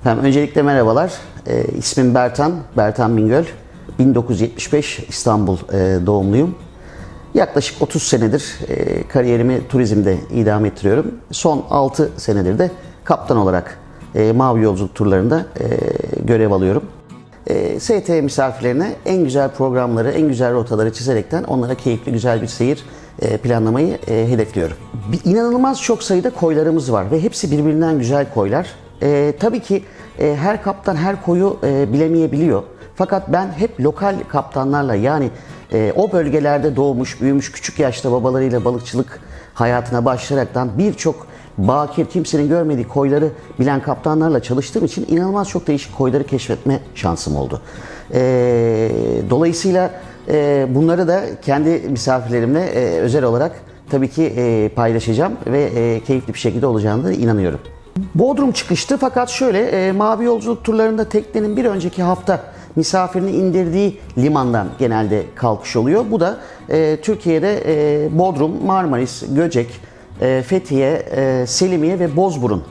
Efendim öncelikle merhabalar. Ee, ismim Bertan, Bertan Bingöl. 1975 İstanbul e, doğumluyum. Yaklaşık 30 senedir e, kariyerimi turizmde idame ettiriyorum. Son 6 senedir de kaptan olarak e, Mavi Yolculuk turlarında e, görev alıyorum. E, ST misafirlerine en güzel programları, en güzel rotaları çizerekten onlara keyifli, güzel bir seyir e, planlamayı e, hedefliyorum. Bir, inanılmaz çok sayıda koylarımız var ve hepsi birbirinden güzel koylar. E, tabii ki e, her kaptan her koyu e, bilemeyebiliyor. Fakat ben hep lokal kaptanlarla yani e, o bölgelerde doğmuş, büyümüş, küçük yaşta babalarıyla balıkçılık hayatına başlayaraktan birçok bakir, kimsenin görmediği koyları bilen kaptanlarla çalıştığım için inanılmaz çok değişik koyları keşfetme şansım oldu. E, dolayısıyla e, bunları da kendi misafirlerimle e, özel olarak tabii ki e, paylaşacağım ve e, keyifli bir şekilde olacağını da inanıyorum. Bodrum çıkıştı fakat şöyle e, mavi yolculuk turlarında teknenin bir önceki hafta misafirini indirdiği limandan genelde kalkış oluyor. Bu da e, Türkiye'de e, Bodrum, Marmaris, Göcek, e, Fethiye, e, Selimiye ve Bozburun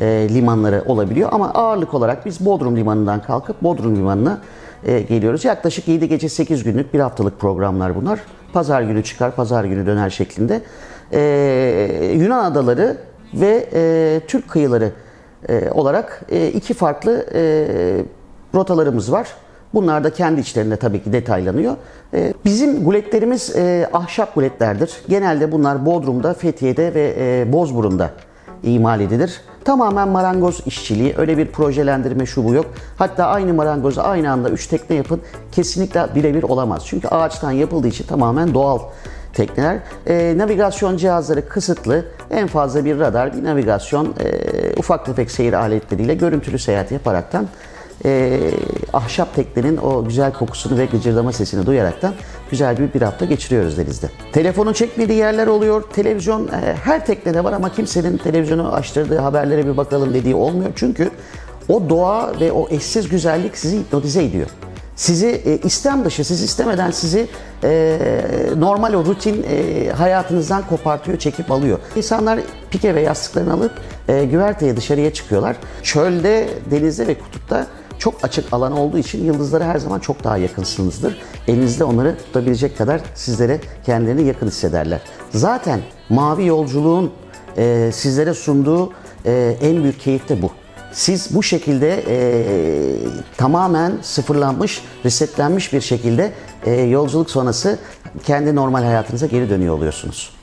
e, limanları olabiliyor. Ama ağırlık olarak biz Bodrum limanından kalkıp Bodrum limanına e, geliyoruz. Yaklaşık 7 gece 8 günlük bir haftalık programlar bunlar. Pazar günü çıkar, pazar günü döner şeklinde. E, Yunan adaları ve e, Türk kıyıları e, olarak e, iki farklı e, rotalarımız var. Bunlar da kendi içlerinde tabii ki detaylanıyor. E, bizim guletlerimiz e, ahşap guletlerdir. Genelde bunlar Bodrum'da, Fethiye'de ve e, Bozburun'da imal edilir. Tamamen marangoz işçiliği, öyle bir projelendirme şu bu yok. Hatta aynı marangozu aynı anda üç tekne yapın kesinlikle birebir olamaz. Çünkü ağaçtan yapıldığı için tamamen doğal tekneler. E, navigasyon cihazları kısıtlı. En fazla bir radar, bir navigasyon, e, ufak tefek seyir aletleriyle görüntülü seyahat yaparaktan e, ahşap teknenin o güzel kokusunu ve gıcırdama sesini duyaraktan güzel bir bir hafta geçiriyoruz denizde. Telefonun çekmediği yerler oluyor. Televizyon e, her teknede var ama kimsenin televizyonu açtırdığı haberlere bir bakalım dediği olmuyor. Çünkü o doğa ve o eşsiz güzellik sizi hipnotize ediyor. Sizi e, istem dışı, siz istemeden sizi e, normal o rutin e, hayatınızdan kopartıyor, çekip alıyor. İnsanlar pike ve yastıklarını alıp e, güverteye dışarıya çıkıyorlar. Çölde, denizde ve kutupta çok açık alan olduğu için yıldızlara her zaman çok daha yakınsınızdır. Elinizde onları tutabilecek kadar sizlere kendilerini yakın hissederler. Zaten mavi yolculuğun e, sizlere sunduğu e, en büyük keyif de bu. Siz bu şekilde e, tamamen sıfırlanmış, resetlenmiş bir şekilde e, yolculuk sonrası kendi normal hayatınıza geri dönüyor oluyorsunuz.